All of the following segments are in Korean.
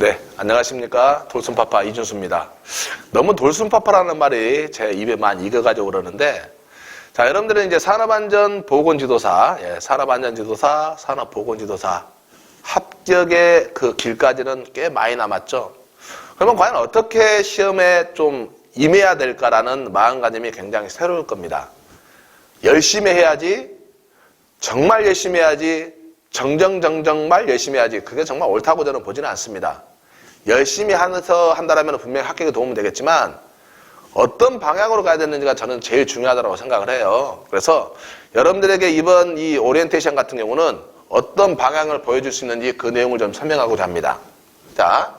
네, 안녕하십니까. 돌순파파 이준수입니다. 너무 돌순파파라는 말이 제 입에 많이 익어가지고 그러는데, 자, 여러분들은 이제 산업안전 보건지도사, 예, 산업안전지도사, 산업보건지도사 합격의 그 길까지는 꽤 많이 남았죠. 그러면 과연 어떻게 시험에 좀 임해야 될까라는 마음가짐이 굉장히 새로울 겁니다. 열심히 해야지, 정말 열심히 해야지, 정정정정말 열심히 해야지. 그게 정말 옳다고 저는 보지는 않습니다. 열심히 하면서 한다라면 분명히 합격에 도움이 되겠지만 어떤 방향으로 가야 되는지가 저는 제일 중요하다고 생각을 해요. 그래서 여러분들에게 이번 이 오리엔테이션 같은 경우는 어떤 방향을 보여줄 수 있는지 그 내용을 좀 설명하고자 합니다. 자,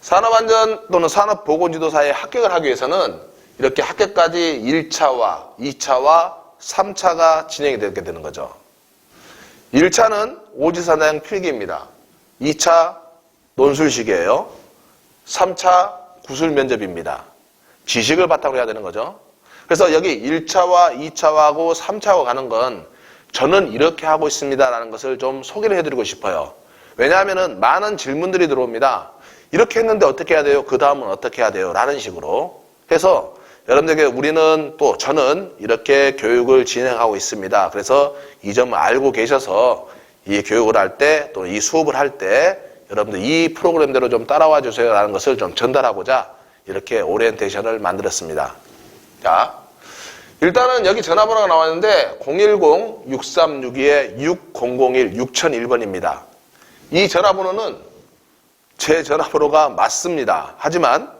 산업안전 또는 산업보건지도사에 합격을 하기 위해서는 이렇게 합격까지 1차와 2차와 3차가 진행이 되게 되는 거죠. 1차는 오지사장 필기입니다. 2차 논술식이에요. 3차 구술 면접입니다. 지식을 바탕으로 해야 되는 거죠. 그래서 여기 1차와 2차하고 3차하고 가는 건 저는 이렇게 하고 있습니다라는 것을 좀 소개를 해드리고 싶어요. 왜냐하면 많은 질문들이 들어옵니다. 이렇게 했는데 어떻게 해야 돼요? 그 다음은 어떻게 해야 돼요? 라는 식으로 해서 여러분들에게 우리는 또 저는 이렇게 교육을 진행하고 있습니다. 그래서 이 점을 알고 계셔서 이 교육을 할 때 또 이 수업을 할 때 여러분들 이 프로그램대로 좀 따라와 주세요라는 것을 좀 전달하고자 이렇게 오리엔테이션을 만들었습니다. 자, 일단은 여기 전화번호가 나왔는데 010-6362-6001-6001번입니다. 이 전화번호는 제 전화번호가 맞습니다. 하지만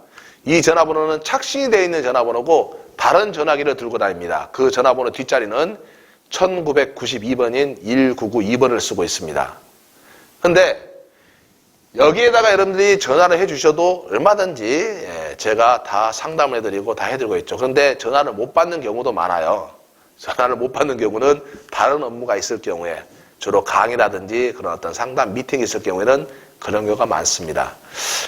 이 전화번호는 착신이 되어 있는 전화번호고 다른 전화기를 들고 다닙니다. 그 전화번호 뒷자리는 1992번인 1992번을 쓰고 있습니다. 근데 여기에다가 여러분들이 전화를 해 주셔도 얼마든지 예, 제가 다 상담을 해드리고 다 해드리고 있죠. 그런데 전화를 못 받는 경우도 많아요. 전화를 못 받는 경우는 다른 업무가 있을 경우에 주로 강의라든지 그런 어떤 상담 미팅이 있을 경우에는 그런 경우가 많습니다.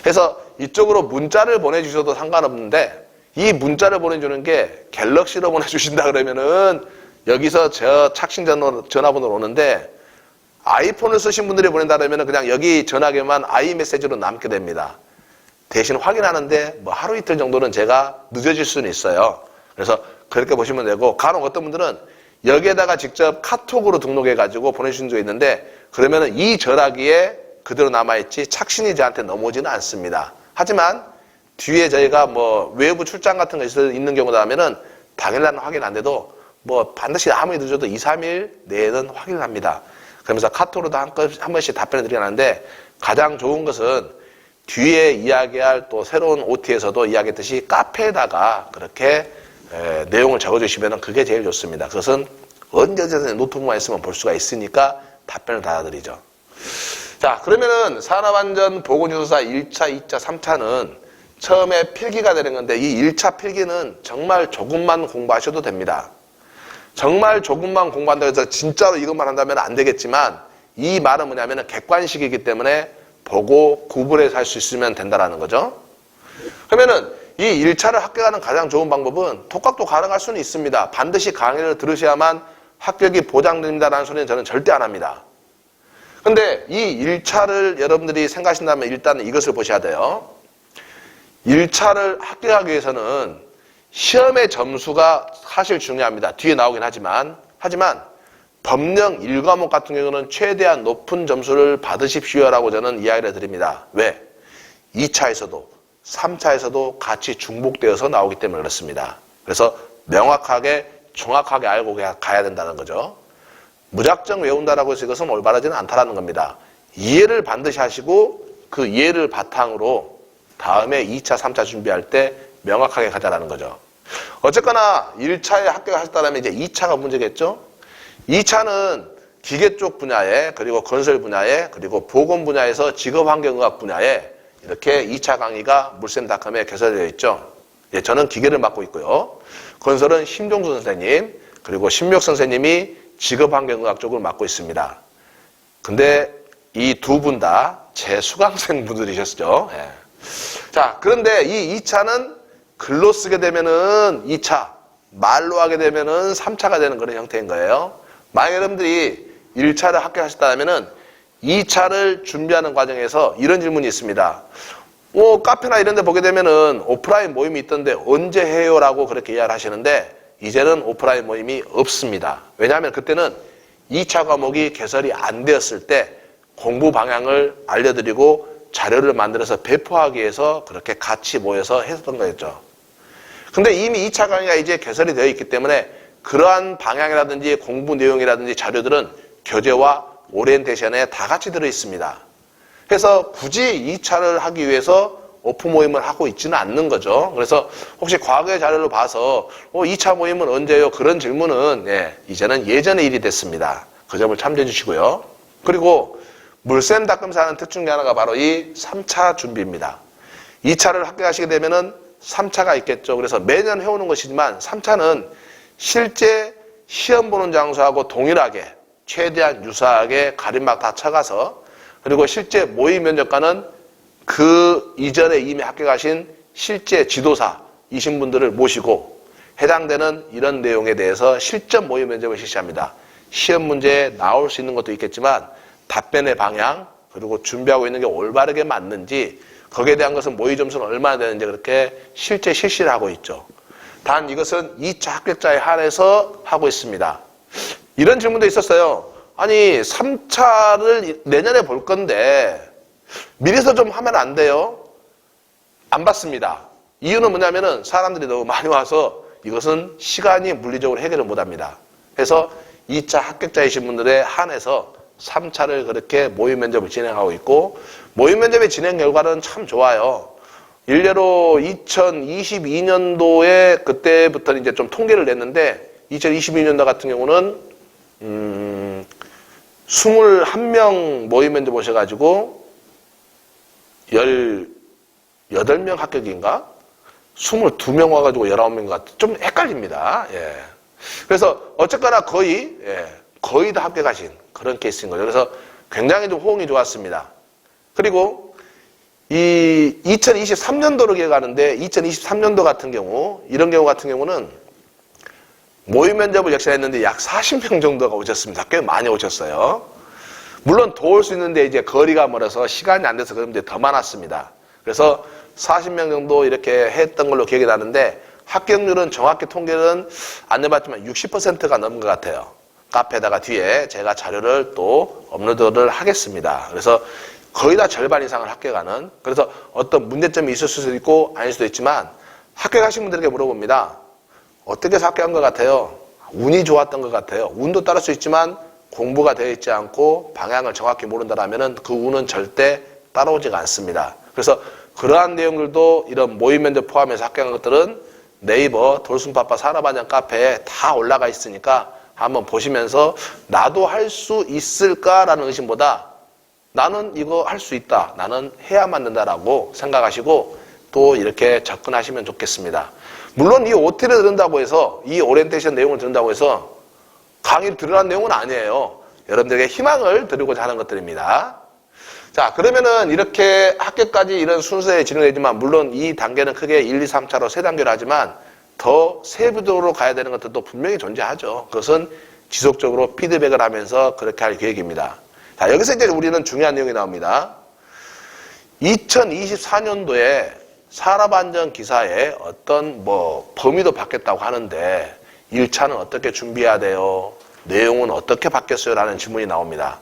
그래서 이쪽으로 문자를 보내주셔도 상관없는데 이 문자를 보내주는 게 갤럭시로 보내주신다 그러면은 여기서 저 착신 전화- 전화번호로 오는데 아이폰을 쓰신 분들이 보낸다 그러면 그냥 여기 전화기만 아이메시지로 남게 됩니다. 대신 확인하는데 뭐 하루 이틀 정도는 제가 늦어질 수는 있어요. 그래서 그렇게 보시면 되고 간혹 어떤 분들은 여기에다가 직접 카톡으로 등록해 가지고 보내주신 적이 있는데 그러면은 이 전화기에 그대로 남아있지 착신이 저한테 넘어오지는 않습니다. 하지만 뒤에 저희가 뭐 외부 출장 같은 거 있을- 있는 경우다 하면은 당일날 확인 안 돼도 뭐 반드시 아무리 늦어도 2, 3일 내에는 확인을 합니다. 그러면서 카톡으로도 한, 건- 한 번씩 답변을 드리는데 가장 좋은 것은 뒤에 이야기할 또 새로운 OT에서도 이야기했듯이 카페에다가 그렇게 에, 내용을 적어주시면 그게 제일 좋습니다. 그것은 언제든지 노트북만 있으면 볼 수가 있으니까 답변을 달아드리죠. 자, 그러면은 산업안전 보건조사 1차, 2차, 3차는 처음에 필기가 되는 건데 이 1차 필기는 정말 조금만 공부하셔도 됩니다. 정말 조금만 공부한다고 해서 진짜로 이것만 한다면 안 되겠지만 이 말은 뭐냐면 객관식이기 때문에 보고 구분해서 할 수 있으면 된다라는 거죠. 그러면은 이 1차를 합격하는 가장 좋은 방법은 독학도 가능할 수는 있습니다. 반드시 강의를 들으셔야만 합격이 보장됩니다라는 소리는 저는 절대 안 합니다. 근데 이 1차를 여러분들이 생각하신다면 일단 이것을 보셔야 돼요. 1차를 합격하기 위해서는 시험의 점수가 사실 중요합니다. 뒤에 나오긴 하지만 하지만 법령 1과목 같은 경우는 최대한 높은 점수를 받으십시오라고 저는 이야기를 드립니다. 왜? 2차에서도 3차에서도 같이 중복되어서 나오기 때문에 그렇습니다. 그래서 명확하게 정확하게 알고 가야 된다는 거죠. 무작정 외운다라고 해서 이것은 올바르지는 않다라는 겁니다. 이해를 반드시 하시고 그 이해를 바탕으로 다음에 2차, 3차 준비할 때 명확하게 가자라는 거죠. 어쨌거나 1차에 합격하셨다면 이제 2차가 문제겠죠? 2차는 기계 쪽 분야에 그리고 건설 분야에 그리고 보건 분야에서 직업 환경의학 분야에 이렇게 2차 강의가 물샘닷컴에 개설되어 있죠. 예, 저는 기계를 맡고 있고요. 건설은 심종수 선생님 그리고 신묘 선생님이 직업 환경의학 쪽을 맡고 있습니다. 근데 이 두 분 다 제 수강생 분들이셨죠. 예. 자, 그런데 이 2차는 글로 쓰게 되면은 2차, 말로 하게 되면은 3차가 되는 그런 형태인 거예요. 만약 여러분들이 1차를 합격하셨다면은 2차를 준비하는 과정에서 이런 질문이 있습니다. 뭐 카페나 이런 데 보게 되면은 오프라인 모임이 있던데 언제 해요? 라고 그렇게 이야기를 하시는데 이제는 오프라인 모임이 없습니다. 왜냐하면 그때는 2차 과목이 개설이 안 되었을 때 공부 방향을 알려드리고 자료를 만들어서 배포하기 위해서 그렇게 같이 모여서 했었던 거였죠. 근데 이미 2차 강의가 이제 개설이 되어 있기 때문에 그러한 방향이라든지 공부 내용이라든지 자료들은 교재와 오리엔테이션에 다 같이 들어 있습니다. 그래서 굳이 2차를 하기 위해서 오프 모임을 하고 있지는 않는 거죠. 그래서 혹시 과거의 자료를 봐서 어, 2차 모임은 언제요? 그런 질문은 예, 이제는 예전의 일이 됐습니다. 그 점을 참조해 주시고요. 그리고 물샘 닦음사 하는 특징 중 하나가 바로 이 3차 준비입니다. 2차를 합격하시게 되면은 3차가 있겠죠. 그래서 매년 해오는 것이지만 3차는 실제 시험 보는 장소하고 동일하게 최대한 유사하게 가림막 다 쳐가서 그리고 실제 모의 면접관은 그 이전에 이미 합격하신 실제 지도사이신 분들을 모시고 해당되는 이런 내용에 대해서 실전 모의 면접을 실시합니다. 시험 문제에 나올 수 있는 것도 있겠지만 답변의 방향 그리고 준비하고 있는 게 올바르게 맞는지 거기에 대한 것은 모의 점수는 얼마나 되는지 그렇게 실제 실시를 하고 있죠. 단 이것은 2차 합격자에 한해서 하고 있습니다. 이런 질문도 있었어요. 아니 3차를 내년에 볼 건데 미리서 좀 하면 안 돼요? 안 받습니다. 이유는 뭐냐면은 사람들이 너무 많이 와서 이것은 시간이 물리적으로 해결을 못 합니다. 그래서 2차 합격자이신 분들에 한해서 3차를 그렇게 모의 면접을 진행하고 있고 모의 면접의 진행 결과는 참 좋아요. 일례로 2022년도에 그때부터 이제 좀 통계를 냈는데 2022년도 같은 경우는 음 21명 모의 면접 오셔가지고 18명 합격인가? 22명 와 가지고 19명 같, 좀 헷갈립니다. 예. 그래서 어쨌거나 거의, 예, 거의 다 합격하신 그런 케이스인 거죠. 그래서 굉장히 좀 호응이 좋았습니다. 그리고 이 2023년도로 기억하는데 2023년도 같은 경우, 이런 경우 같은 경우는 모의 면접을 역시 했는데 약 40명 정도가 오셨습니다. 꽤 많이 오셨어요. 물론 더올수 있는데 이제 거리가 멀어서 시간이 안 돼서 그런데 더 많았습니다. 그래서 40명 정도 이렇게 했던 걸로 기억이 나는데 합격률은 정확히 통계는 안 해봤지만 60%가 넘은 것 같아요. 카페에다가 뒤에 제가 자료를 또 업로드를 하겠습니다. 그래서 거의 다 절반 이상을 합격하는 그래서 어떤 문제점이 있을 수도 있고 아닐 수도 있지만 합격하신 분들에게 물어봅니다. 어떻게 해서 합격한 것 같아요? 운이 좋았던 것 같아요. 운도 따를 수 있지만 공부가 되어 있지 않고 방향을 정확히 모른다라면은 그 운은 절대 따라오지가 않습니다. 그래서 그러한 내용들도 이런 모의 면접 포함해서 합격한 것들은 네이버 돌순파파 산업안전 카페에 다 올라가 있으니까 한번 보시면서 나도 할 수 있을까라는 의심보다 나는 이거 할 수 있다. 나는 해야만 된다라고 생각하시고 또 이렇게 접근하시면 좋겠습니다. 물론 이 OT를 들은다고 해서 이 오리엔테이션 내용을 들은다고 해서 강의를 들으라는 내용은 아니에요. 여러분들에게 희망을 드리고자 하는 것들입니다. 자, 그러면은 이렇게 학교까지 이런 순서에 진행되지만 물론 이 단계는 크게 1, 2, 3차로 세 단계로 하지만 더 세부적으로 가야 되는 것들도 분명히 존재하죠. 그것은 지속적으로 피드백을 하면서 그렇게 할 계획입니다. 자, 여기서 이제 우리는 중요한 내용이 나옵니다. 2024년도에 산업안전 기사에 어떤 뭐 범위도 바뀌었다고 하는데 1차는 어떻게 준비해야 돼요? 내용은 어떻게 바뀌었어요? 라는 질문이 나옵니다.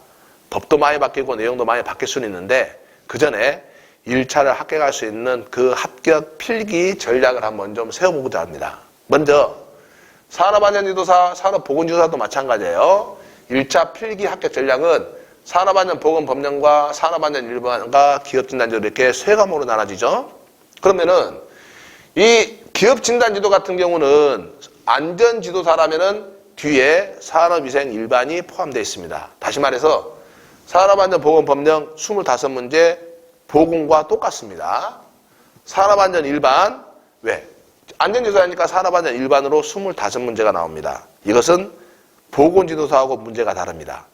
법도 많이 바뀌고 내용도 많이 바뀔 수는 있는데 그 전에 1차를 합격할 수 있는 그 합격 필기 전략을 한번 좀 세워보고자 합니다. 먼저 산업안전지도사, 산업보건지도사도 마찬가지예요. 1차 필기 합격 전략은 산업안전보건법령과 산업안전일반과 기업진단지도 이렇게 세 과목으로 나눠지죠. 그러면은 이 기업진단지도 같은 경우는 안전지도사라면은 뒤에 산업위생 일반이 포함되어 있습니다. 다시 말해서 산업안전보건법령 25문제 보건과 똑같습니다. 산업안전 일반 왜? 안전지도사니까 산업안전 일반으로 25문제가 나옵니다. 이것은 보건지도사하고 문제가 다릅니다.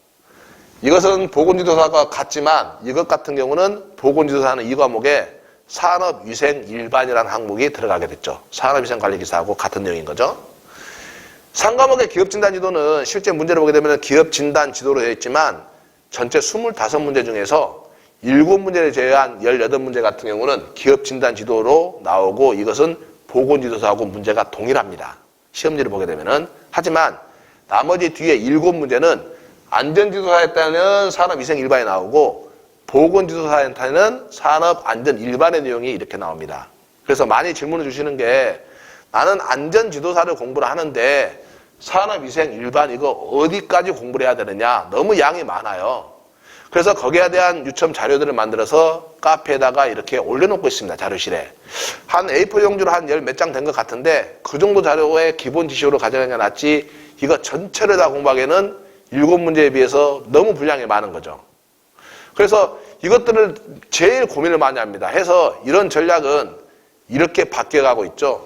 이것은 보건지도사가 같지만 이것 같은 경우는 보건지도사는 이 과목에 산업위생 일반이라는 항목이 들어가게 됐죠. 산업위생관리기사하고 같은 내용인 거죠. 상과목의 기업진단지도는 실제 문제를 보게 되면 기업진단지도로 되어 있지만 전체 25문제 중에서 7문제를 제외한 18문제 같은 경우는 기업 진단 지도로 나오고 이것은 보건 지도사하고 문제가 동일합니다. 시험지를 보게 되면은. 하지만 나머지 뒤에 7문제는 안전 지도사에 따른 산업 위생 일반이 나오고 보건 지도사에 따른 산업 안전 일반의 내용이 이렇게 나옵니다. 그래서 많이 질문을 주시는 게 나는 안전 지도사를 공부를 하는데 산업 위생 일반 이거 어디까지 공부를 해야 되느냐 너무 양이 많아요. 그래서 거기에 대한 유첨 자료들을 만들어서 카페에다가 이렇게 올려놓고 있습니다. 자료실에. 한 A4 용지로 한 열 몇 장 된 것 같은데 그 정도 자료의 기본 지식으로 가져가는 게 낫지 이거 전체를 다 공부하기에는 일곱 문제에 비해서 너무 분량이 많은 거죠. 그래서 이것들을 제일 고민을 많이 합니다. 해서 이런 전략은 이렇게 바뀌어가고 있죠.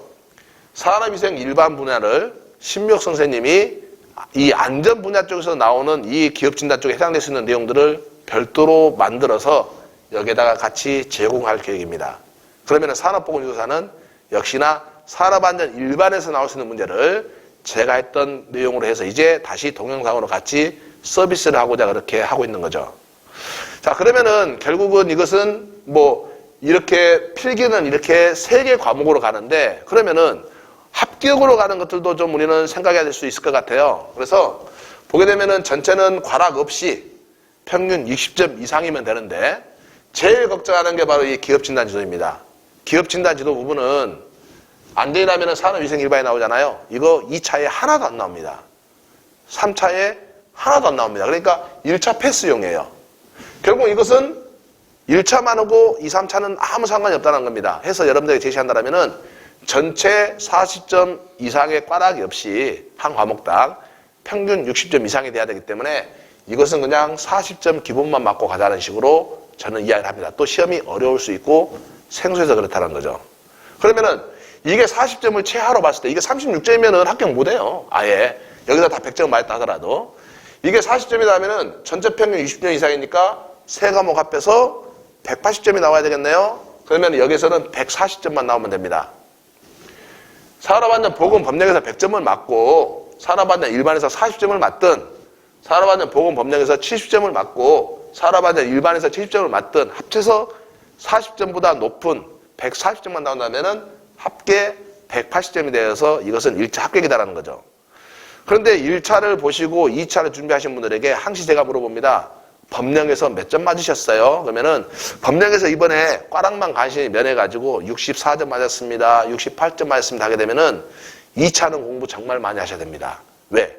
산업위생 일반 분야를 신미옥 선생님이 이 안전 분야 쪽에서 나오는 이 기업 진단 쪽에 해당될 수 있는 내용들을 별도로 만들어서 여기에다가 같이 제공할 계획입니다. 그러면 산업보건조사는 역시나 산업안전 일반에서 나올 수 있는 문제를 제가 했던 내용으로 해서 이제 다시 동영상으로 같이 서비스를 하고자 그렇게 하고 있는 거죠. 자, 그러면은 결국은 이것은 뭐 이렇게 필기는 이렇게 세 개 과목으로 가는데 그러면은 합격으로 가는 것들도 좀 우리는 생각해야 될 수 있을 것 같아요. 그래서 보게 되면은 전체는 과락 없이 평균 60점 이상이면 되는데 제일 걱정하는 게 바로 이 기업 진단 지도입니다. 기업 진단 지도 부분은 안 되려면 산업위생 일반이 나오잖아요. 이거 2차에 하나도 안 나옵니다. 3차에 하나도 안 나옵니다. 그러니까 1차 패스용이에요. 결국 이것은 1차만 하고 2, 3차는 아무 상관이 없다는 겁니다. 해서 여러분들에게 제시한다면은 전체 40점 이상의 꽈락이 없이 한 과목당 평균 60점 이상이 돼야 되기 때문에 이것은 그냥 40점 기본만 맞고 가자는 식으로 저는 이야기를 합니다. 또 시험이 어려울 수 있고 생소해서 그렇다는 거죠. 그러면은 이게 40점을 최하로 봤을 때 이게 36점이면은 합격 못 해요. 아예. 여기서 다 100점 맞았다 하더라도. 이게 40점이다 하면은 전체 평균 20점 이상이니까 세 과목 합해서 180점이 나와야 되겠네요. 그러면 여기서는 140점만 나오면 됩니다. 산업안전 보건 법령에서 100점을 맞고 산업안전 일반에서 40점을 맞든 산업안전 보건 법령에서 70점을 맞고 산업안전 일반에서 70점을 맞든 합쳐서 40점보다 높은 140점만 나온다면은 합계 180점이 되어서 이것은 1차 합격이다라는 거죠. 그런데 1차를 보시고 2차를 준비하신 분들에게 항시 제가 물어봅니다. 법령에서 몇 점 맞으셨어요? 그러면은 법령에서 이번에 꽈락만 간신히 면해가지고 64점 맞았습니다. 68점 맞았습니다. 하게 되면은 2차는 공부 정말 많이 하셔야 됩니다. 왜?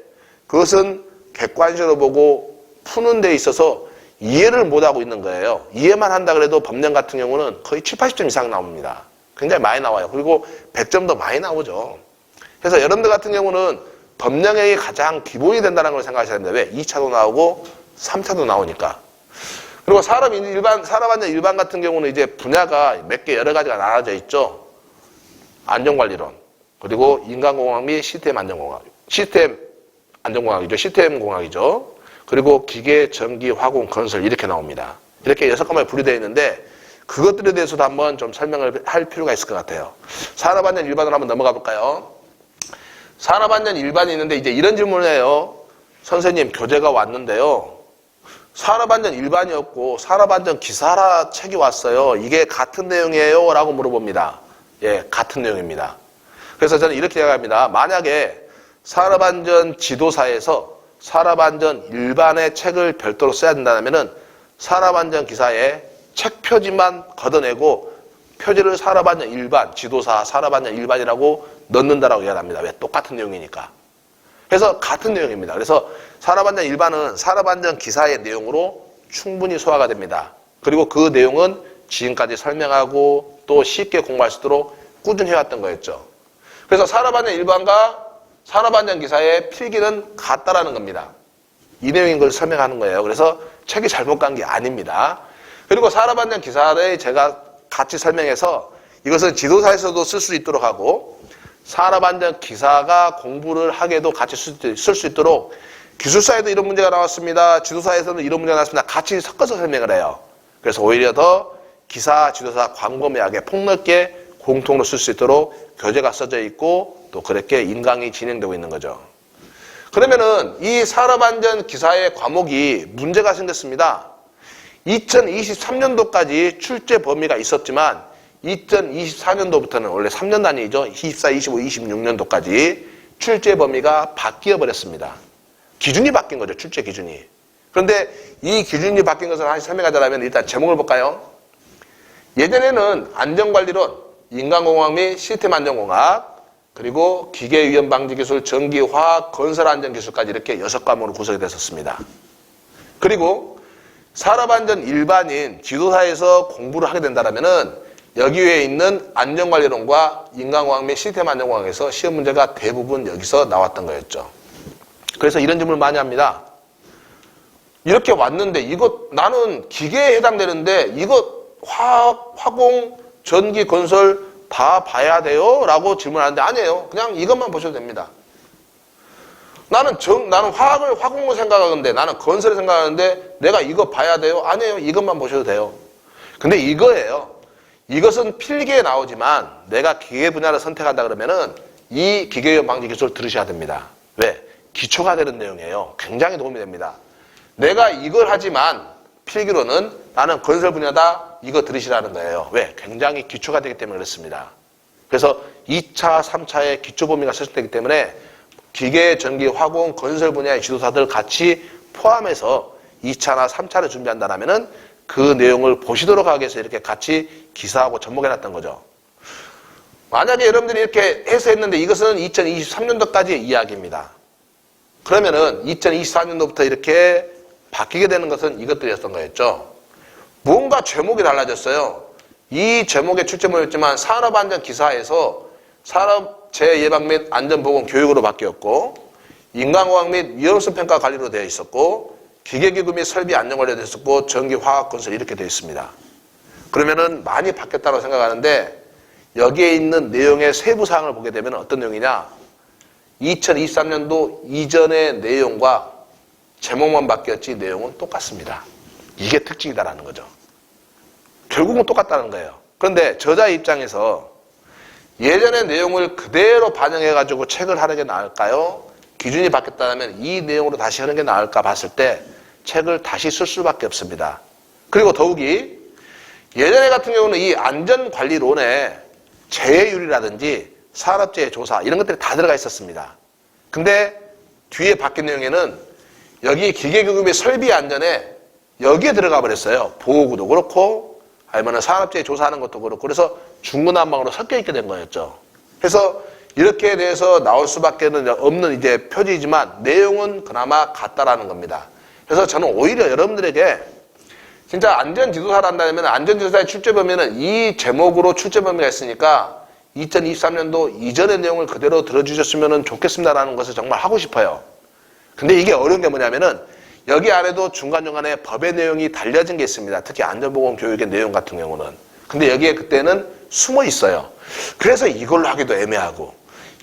그것은 객관식으로 보고 푸는 데 있어서 이해를 못하고 있는 거예요. 이해만 한다 그래도 법령 같은 경우는 거의 7, 80점 이상 나옵니다. 굉장히 많이 나와요. 그리고 100점도 많이 나오죠. 그래서 여러분들 같은 경우는 법령의 가장 기본이 된다는 걸 생각하셔야 됩니다. 왜? 2차도 나오고 3차도 나오니까. 그리고 산업 일반, 산업안전 일반 같은 경우는 이제 분야가 몇 개 여러 가지가 나눠져 있죠. 안전관리론, 그리고 인간공학 및 시스템 안전공학, 시스템 안전공학이죠. 시스템 공학이죠. 그리고 기계, 전기, 화공, 건설 이렇게 나옵니다. 이렇게 여섯 과목에 분리되어 있는데 그것들에 대해서도 한번 좀 설명을 할 필요가 있을 것 같아요. 산업안전 일반으로 한번 넘어가 볼까요? 산업안전 일반이 있는데 이제 이런 질문을 해요. 선생님 교재가 왔는데요. 산업안전 일반이었고 산업안전 기사라 책이 왔어요. 이게 같은 내용이에요? 라고 물어봅니다. 예, 같은 내용입니다. 그래서 저는 이렇게 생각합니다. 만약에 산업안전 지도사에서 산업안전 일반의 책을 별도로 써야 된다면은 산업안전 기사에 책 표지만 걷어내고 표지를 산업안전 일반, 지도사 산업안전 일반이라고 넣는다라고 이야기합니다. 왜? 똑같은 내용이니까. 그래서 같은 내용입니다. 그래서 산업안전 일반은 산업안전 기사의 내용으로 충분히 소화가 됩니다. 그리고 그 내용은 지금까지 설명하고 또 쉽게 공부할 수 있도록 꾸준히 해왔던 거였죠. 그래서 산업안전 일반과 산업안전 기사의 필기는 같다라는 겁니다. 이 내용인 걸 설명하는 거예요. 그래서 책이 잘못 간 게 아닙니다. 그리고 산업안전 기사를 제가 같이 설명해서 이것은 지도사에서도 쓸 수 있도록 하고 산업안전 기사가 공부를 하게도 같이 쓸 수 있도록 기술사에도 이런 문제가 나왔습니다. 지도사에서는 이런 문제가 나왔습니다. 같이 섞어서 설명을 해요. 그래서 오히려 더 기사, 지도사 광범위하게 폭넓게 공통으로 쓸 수 있도록 교재가 써져 있고 또 그렇게 인강이 진행되고 있는 거죠. 그러면은 이 산업안전 기사의 과목이 문제가 생겼습니다. 2023년도까지 출제 범위가 있었지만 2024년도부터는 원래 3년 단위죠. 24, 25, 26년도까지 출제 범위가 바뀌어 버렸습니다. 기준이 바뀐 거죠. 출제 기준이. 그런데 이 기준이 바뀐 것을 하나씩 설명하자면 일단 제목을 볼까요? 예전에는 안전관리론, 인간공학 및 시스템 안전공학, 그리고 기계위험 방지 기술, 전기, 화학, 건설 안전 기술까지 이렇게 여섯 과목으로 구성이 됐었습니다. 그리고 산업안전 일반인 지도사에서 공부를 하게 된다면은 여기에 있는 안전관리론과 인간공학 및 시스템 안전공학에서 시험 문제가 대부분 여기서 나왔던 거였죠. 그래서 이런 질문을 많이 합니다. 이렇게 왔는데 이거 나는 기계에 해당되는데 이거 화학, 화공, 전기, 건설 다 봐야 돼요? 라고 질문하는데 아니에요. 그냥 이것만 보셔도 됩니다. 나는 정, 나는 화학을, 화공을 생각하는데 나는 건설을 생각하는데 내가 이거 봐야 돼요? 아니에요. 이것만 보셔도 돼요. 근데 이거예요. 이것은 필기에 나오지만 내가 기계 분야를 선택한다 그러면은 이 기계위험 방지 기술을 들으셔야 됩니다. 왜? 기초가 되는 내용이에요. 굉장히 도움이 됩니다. 내가 이걸 하지만 필기로는 나는 건설 분야다 이거 들으시라는 거예요. 왜? 굉장히 기초가 되기 때문에 그렇습니다. 그래서 2차, 3차의 기초 범위가 설정되기 때문에 기계, 전기, 화공, 건설 분야의 지도사들 같이 포함해서 2차나 3차를 준비한다면은 그 내용을 보시도록 하기 위해서 이렇게 같이 기사하고 접목해 놨던 거죠. 만약에 여러분들이 이렇게 해서 했는데 이것은 2023년도까지의 이야기입니다. 그러면은 2024년도부터 이렇게 바뀌게 되는 것은 이것들이었던 거였죠. 뭔가 제목이 달라졌어요. 이 제목의 출제문이었지만 산업안전 기사에서 산업 재예방 및 안전보건 교육으로 바뀌었고 인간공학 및 위험성 평가 관리로 되어 있었고 기계기구 및 설비 안전 관리로 되어 있었고 전기 화학 건설 이렇게 되어 있습니다. 그러면은 많이 바뀌었다고 생각하는데 여기에 있는 내용의 세부 사항을 보게 되면 어떤 내용이냐? 2023년도 이전의 내용과 제목만 바뀌었지 내용은 똑같습니다. 이게 특징이다라는 거죠. 결국은 똑같다는 거예요. 그런데 저자 입장에서 예전의 내용을 그대로 반영해가지고 책을 하는 게 나을까요? 기준이 바뀌었다면 이 내용으로 다시 하는 게 나을까 봤을 때 책을 다시 쓸 수밖에 없습니다. 그리고 더욱이 예전에 같은 경우는 이 안전관리론에 재해율이라든지 산업재해 조사 이런 것들이 다 들어가 있었습니다. 근데 뒤에 바뀐 내용에는 여기 기계교육의 설비 안전에 여기에 들어가 버렸어요. 보호구도 그렇고 아니면 산업재해 조사하는 것도 그렇고 그래서 중구난방으로 섞여 있게 된 거였죠. 그래서 이렇게 돼서 나올 수밖에 없는 이제 표지이지만 내용은 그나마 같다라는 겁니다. 그래서 저는 오히려 여러분들에게 진짜 안전지도사를 한다면 안전지도사의 출제 범위는 이 제목으로 출제 범위가 있으니까 2023년도 이전의 내용을 그대로 들어주셨으면 좋겠습니다라는 것을 정말 하고 싶어요. 근데 이게 어려운 게 뭐냐면은 여기 안에도 중간중간에 법의 내용이 달려진 게 있습니다. 특히 안전보건 교육의 내용 같은 경우는. 근데 여기에 그때는 숨어 있어요. 그래서 이걸로 하기도 애매하고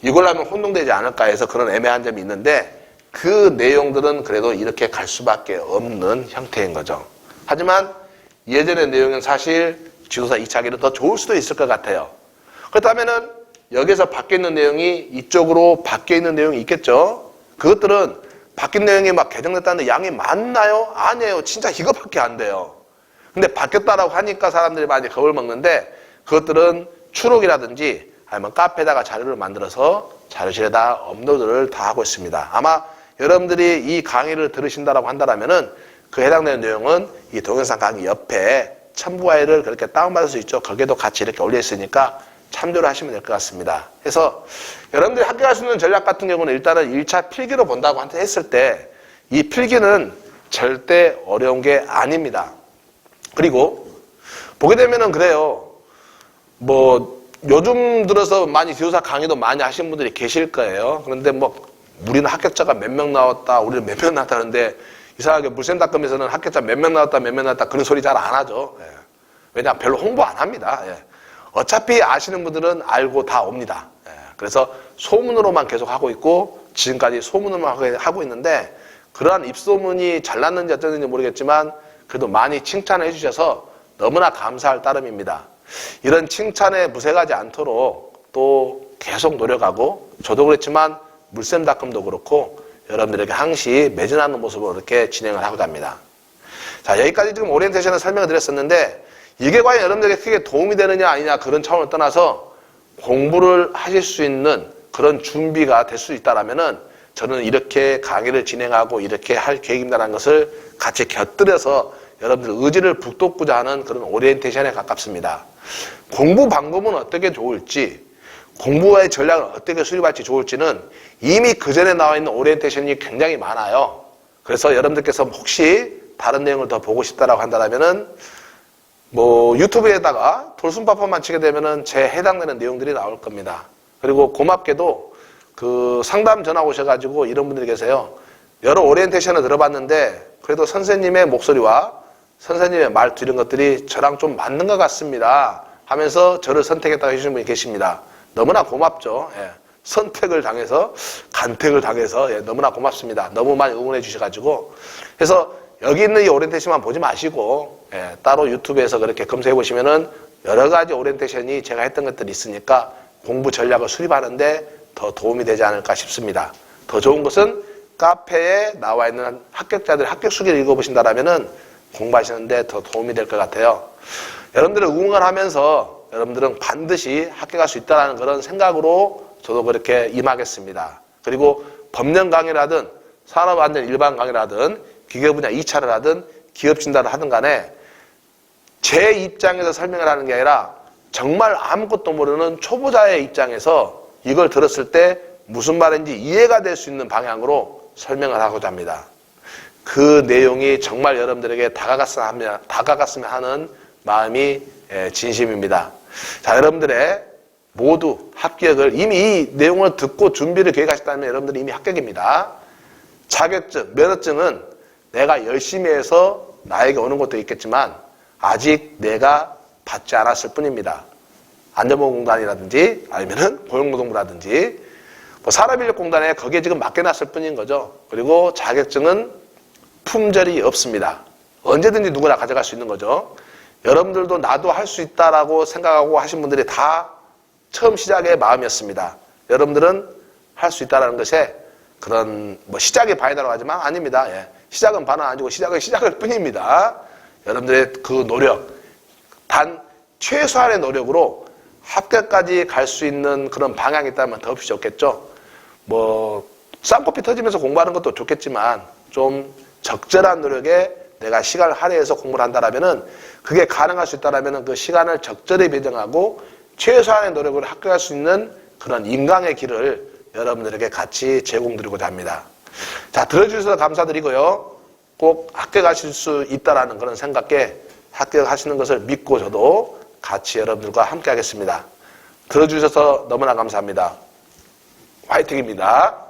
이걸로 하면 혼동되지 않을까 해서 그런 애매한 점이 있는데 그 내용들은 그래도 이렇게 갈 수밖에 없는 형태인 거죠. 하지만 예전의 내용은 사실 지도사 2차기는 더 좋을 수도 있을 것 같아요. 그렇다면은 여기서 바뀌어 있는 내용이 이쪽으로 바뀌어 있는 내용이 있겠죠. 그것들은 바뀐 내용이 막 개정됐다는데 양이 많나요? 아니에요. 진짜 이거밖에 안 돼요. 근데 바뀌었다라고 하니까 사람들이 많이 겁을 먹는데 그것들은 추록이라든지 아니면 카페에다가 자료를 만들어서 자료실에다 업로드를 다 하고 있습니다. 아마 여러분들이 이 강의를 들으신다라고 한다면은 그 해당되는 내용은 이 동영상 강의 옆에 첨부 파일을 그렇게 다운받을 수 있죠. 거기에도 같이 이렇게 올려 있으니까 참조를 하시면 될 것 같습니다. 그래서 여러분들이 갈수 있는 전략 같은 경우는 일단은 1차 필기로 본다고 했을 때 이 필기는 절대 어려운 게 아닙니다. 그리고 보게 되면은 그래요. 뭐 요즘 들어서 많이 지도사 강의도 많이 하신 분들이 계실 거예요. 그런데 뭐 우리는 합격자가 몇 명 나왔다, 우리는 몇 명 나왔다는데 이상하게 물센닷컴에서는 합격자 몇 명 나왔다, 몇 명 나왔다 그런 소리 잘 안 하죠. 예. 왜냐 별로 홍보 안 합니다. 예. 어차피 아시는 분들은 알고 다 옵니다. 예. 그래서 소문으로만 계속 하고 있고 지금까지 소문으로만 하고 있는데 그러한 입소문이 잘 났는지 어쩌는지 모르겠지만 그래도 많이 칭찬해 주셔서 너무나 감사할 따름입니다. 이런 칭찬에 무색하지 않도록 또 계속 노력하고 저도 그렇지만 물샘닷컴도 그렇고 여러분들에게 항시 매진하는 모습으로 이렇게 진행을 하고자 합니다. 자, 여기까지 지금 오리엔테이션을 설명을 드렸었는데 이게 과연 여러분들에게 크게 도움이 되느냐 아니냐 그런 차원을 떠나서 공부를 하실 수 있는 그런 준비가 될 수 있다라면은 저는 이렇게 강의를 진행하고 이렇게 할 계획입니다라는 것을 같이 곁들여서 여러분들 의지를 북돋고자 하는 그런 오리엔테이션에 가깝습니다. 공부 방법은 어떻게 좋을지 공부의 전략을 어떻게 수립할지 좋을지는 이미 그 전에 나와 있는 오리엔테이션이 굉장히 많아요. 그래서 여러분들께서 혹시 다른 내용을 더 보고 싶다라고 한다면은 뭐 유튜브에다가 돌순파파만 치게 되면은 제 해당되는 내용들이 나올 겁니다. 그리고 고맙게도 그 상담 전화 오셔가지고 이런 분들이 계세요. 여러 오리엔테이션을 들어봤는데 그래도 선생님의 목소리와 선생님의 말투 이런 것들이 저랑 좀 맞는 것 같습니다. 하면서 저를 선택했다고 해주신 분이 계십니다. 너무나 고맙죠. 예. 선택을 당해서 간택을 당해서 예, 너무나 고맙습니다. 너무 많이 응원해 주셔가지고 그래서 여기 있는 이 오리엔테이션만 보지 마시고 예, 따로 유튜브에서 그렇게 검색해 보시면은 여러 가지 오리엔테이션이 제가 했던 것들이 있으니까 공부 전략을 수립하는데 더 도움이 되지 않을까 싶습니다. 더 좋은 것은 카페에 나와 있는 합격자들 합격 수기를 읽어보신다라면은 공부하시는데 더 도움이 될 것 같아요. 여러분들을 응원하면서 여러분들은 반드시 합격할 수 있다는 그런 생각으로 저도 그렇게 임하겠습니다. 그리고 법령 강의라든 산업안전 일반 강의라든 기계 분야 2차를 하든 기업 진단을 하든 간에 제 입장에서 설명을 하는 게 아니라 정말 아무것도 모르는 초보자의 입장에서 이걸 들었을 때 무슨 말인지 이해가 될 수 있는 방향으로 설명을 하고자 합니다. 그 내용이 정말 여러분들에게 다가갔으면 다가갔으면 하는 마음이 예, 진심입니다. 자, 여러분들의 모두 합격을 이미 이 내용을 듣고 준비를 계획하셨다면 여러분들이 이미 합격입니다. 자격증, 면허증은 내가 열심히 해서 나에게 오는 것도 있겠지만 아직 내가 받지 않았을 뿐입니다. 안전보건공단이라든지 아니면은 고용노동부라든지 뭐 산업인력공단에 거기에 지금 맡겨놨을 뿐인 거죠. 그리고 자격증은 품절이 없습니다. 언제든지 누구나 가져갈 수 있는 거죠. 여러분들도 나도 할 수 있다라고 생각하고 하신 분들이 다 처음 시작의 마음이었습니다. 여러분들은 할 수 있다라는 것에 그런 뭐 시작의 반이라고 하지만 아닙니다. 예. 시작은 반은 아니고 시작은 시작일 뿐입니다. 여러분들의 그 노력, 단 최소한의 노력으로 합격까지 갈 수 있는 그런 방향이 있다면 더없이 좋겠죠. 뭐 쌍꺼풀 터지면서 공부하는 것도 좋겠지만 좀 적절한 노력에 내가 시간을 할애해서 공부를 한다라면은 그게 가능할 수 있다라면은 그 시간을 적절히 배정하고 최소한의 노력으로 합격할 수 있는 그런 인강의 길을 여러분들에게 같이 제공드리고자 합니다. 자, 들어주셔서 감사드리고요. 꼭 합격하실 수 있다라는 그런 생각에 합격하시는 것을 믿고 저도 같이 여러분들과 함께 하겠습니다. 들어주셔서 너무나 감사합니다. 화이팅입니다.